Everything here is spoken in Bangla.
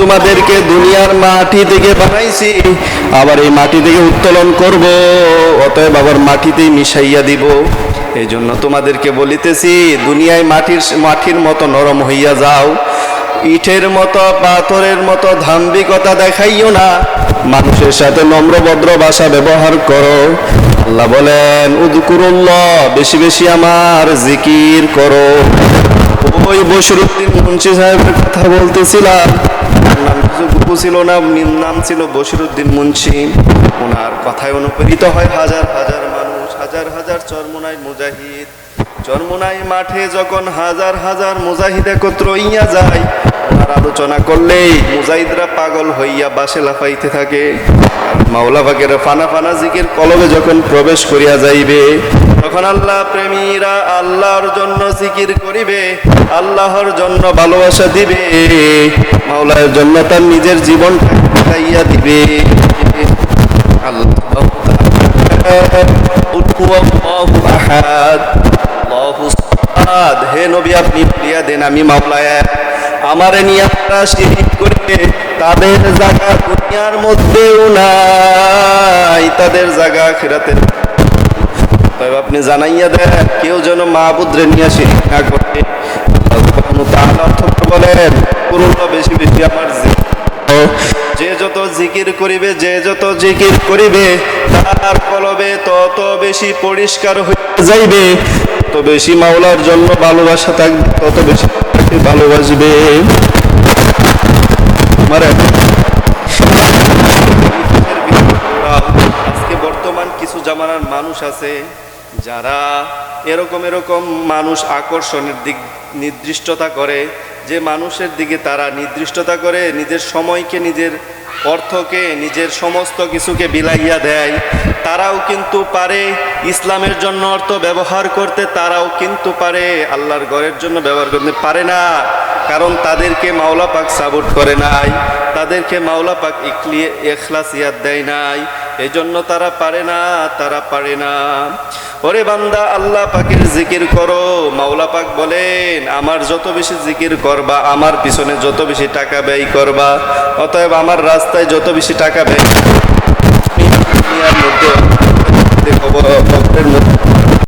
তোমাদেরকে দুনিয়ার মাটি থেকে বানাইছি, আবার এই মাটি থেকে উত্তোলন করব, অতএব আবার মাটিতেই মিশাইয়া দিব। এই জন্য তোমাদেরকে বলিতেছি, দুনিয়ায় মাটির মাটির মতো নরম হইয়া যাও। ইটের মতো, পাথরের মতো ধাম্বিকতা দেখাইও না। মানুষের সাথে নম্রভদ্র ভাষা ব্যবহার করো। আল্লাহ বলেন, উদকুরুল্লাহ, বেশি বেশি আমার জিকির করো। ওই বসিরুদ্দিন মুন্সি সাহেবের কথা বলতেছিলাম। গুপু ছিল না নাম ছিল বসিরুদ্দিন মুন্সি। ওনার কথায় অনুপ্রেরিত হয় হাজার হাজার মানুষ, হাজার হাজার চরমোনাই মুজাহিদ। চরমোনাই মাঠে যখন হাজার হাজার মুজাহিদ একত্র ইয়া যায় ওনার আলোচনা করলেই মুজাহিদরা পাগল হইয়া বাসে লাফাইতে থাকে। মাওলা বাগের ফানা ফানা জিকের কলবে যখন প্রবেশ করিয়া যাইবে, তখন আল্লাহ প্রেমীরা আল্লাহর জন্য জিকির করিবে, আল্লাহর জন্য ভালোবাসা দিবে। মাওলার জন্য তার নিজের কাটাইয়া দিবে। হে নবী, আপনি দেন, আমি শিরিক করে তাদের জায়গা দুনিয়ার মধ্যেও নাই, তাদের জায়গা খেরাতে আপনি জানাইয়া দেন, কেউ যেন মাহবুদ্রে নিয়ে শিরিক না করে বলেন করুন বেশি বেশি আমার যে যত জিকির করিবে, যে যত জিকির করিবে, তার কলবে তত বেশি পরিষ্কার হয়ে যাইবে। তত বেশি মাওলার জন্য ভালোবাসা থাকবে, তত বেশি ভালোবাসবে। আমার আজকে বর্তমান কিছু জামানার মানুষ আছে, যারা এরকম এরকম মানুষ আকর্ষণের দিক নির্দিষ্টতা করে যে মানুষের দিকে তারা নির্দিষ্টতা করে, নিজের সময়কে, নিজের অর্থকে, নিজের সমস্ত কিছুকে বিলাইয়া দেয়, তারাও কিন্তু পারে ইসলামের জন্য অর্থ ব্যবহার করতে, তারাও কিন্তু পারে আল্লাহর ঘরের জন্য ব্যবহার করতে। পারে না, কারণ তাদেরকে মাওলা পাক সাপোর্ট করে নাই, তাদেরকে মাওলা পাক ইকলিয়ে এখলাসিয়াত দেয় নাই। এই জন্য তারা পারে না, তারা পারে না। ওরে বান্দা, আল্লাহ পাকের জিকির করো। মাওলা পাক বলেন, আমার যত বেশি জিকির করবা, আমার পিছনে যত বেশি টাকা ব্যয় করবা, অতএব আমার রাস্তায় যত বেশি টাকা ব্যয় দুনিয়ার মধ্যে মধ্যে